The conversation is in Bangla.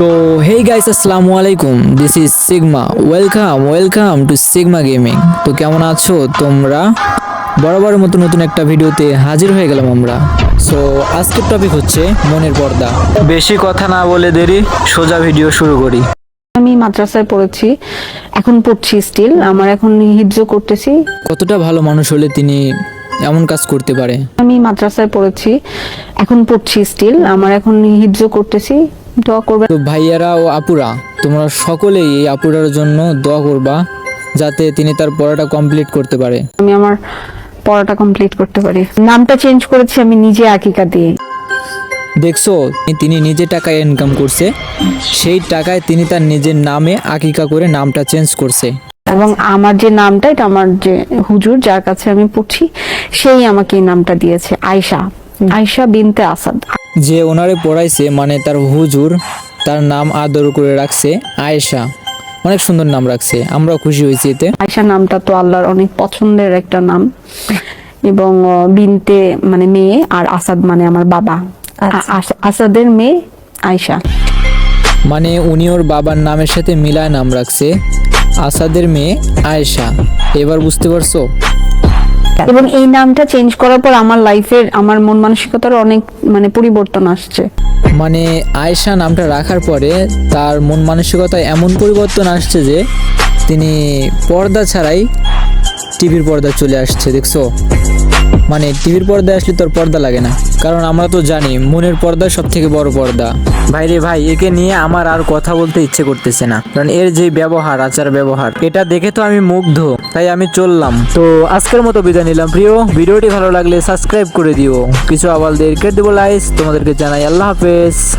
তো হেই গাইস আসসালামু আলাইকুম। This is Sigma welcome welcome to Sigma gaming তো কেমন আছো তোমরা? বরাবরের মতো নতুন একটা ভিডিওতে হাজির হয়ে গেলাম আমরা। সো আজকের টপিক হচ্ছে মনের পর্দা। বেশি কথা না বলে দেরি সোজা ভিডিও শুরু করি। আমি মাদ্রাসায় পড়েছি এখন পড়ছি স্টিল আমার এখন হিফজো করতেছি। কতটা ভালো মানুষ হলে তিনি এমন কাজ করতে পারে? আমি মাদ্রাসায় পড়েছি এখন পড়ছি স্টিল আমার এখন হিফজো করতেছি। দোয়া করবেন। তো ভাইয়ারা ও আপুরা তোমরা সকলেই এই আপুরার জন্য দোয়া করবা যাতে তিনি তার পড়াটা কমপ্লিট করতে পারে। আমি আমার পড়াটা কমপ্লিট করতে পারি। নামটা চেঞ্জ করেছি আমি নিজে আকিকা দিয়ে। দেখছ তিনি নিজে টাকায় ইনকাম করছে সেই টাকায় তিনি তার নিজের নামে আকিকা করে নামটা চেঞ্জ করছে। এবং আমার যে নামটা এটা আমার যে হুজুর যার কাছে আমি পড়ছি সেই আমাকে এই নামটা দিয়েছে আয়শা। আয়শা বিনতে আসাদ। যে ওনারে পড়াইছে মানে তার হুজুর তার নাম আদর করে রাখছে আয়েশা। অনেক সুন্দর নাম রাখছে আমরাও খুশি হয়েছি এতে। আয়েশা নামটা তো আল্লাহর অনেক পছন্দের একটা নাম। এবং বিনতে মানে মেয়ে আর আসাদ মানে আমার বাবা। আ- আসাদের মেয়ে আয়েশা। মানে উনি ওর বাবার নামের সাথে মিলায় নাম রাখছে আসাদের মেয়ে আয়েশা। এবার বুঝতে পারছ? এবং এই নামটা চেঞ্জ করার পর আমার লাইফের আমার মন মানসিকতার অনেক মানে পরিবর্তন আসছে। মানে আয়েশা নামটা রাখার পরে তার মন মানসিকতায় এমন পরিবর্তন আসছে যে তিনি পর্দা ছাড়াই টিভির পর্দা চলে আসছে দেখছ? মানে টিভির পর্দায় আসলে তোর পর্দা লাগে না। কারণ আমরা তো জানি মনের পর্দা সব থেকে বড় পর্দা। ভাই রে ভাই, একে নিয়ে আমার আর কথা বলতে ইচ্ছে করতেছে না। কারণ এর যে ব্যবহার, আচার ব্যবহার, এটা দেখে তো আমি মুগ্ধ। তাই আমি চললাম। তো আজকের মতো বিদায় নিলাম প্রিয়। ভিডিওটি ভালো লাগলে সাবস্ক্রাইব করে দিও। কিছু আবার কে দেবো লাইস। তোমাদেরকে জানাই আল্লাহ হাফেজ।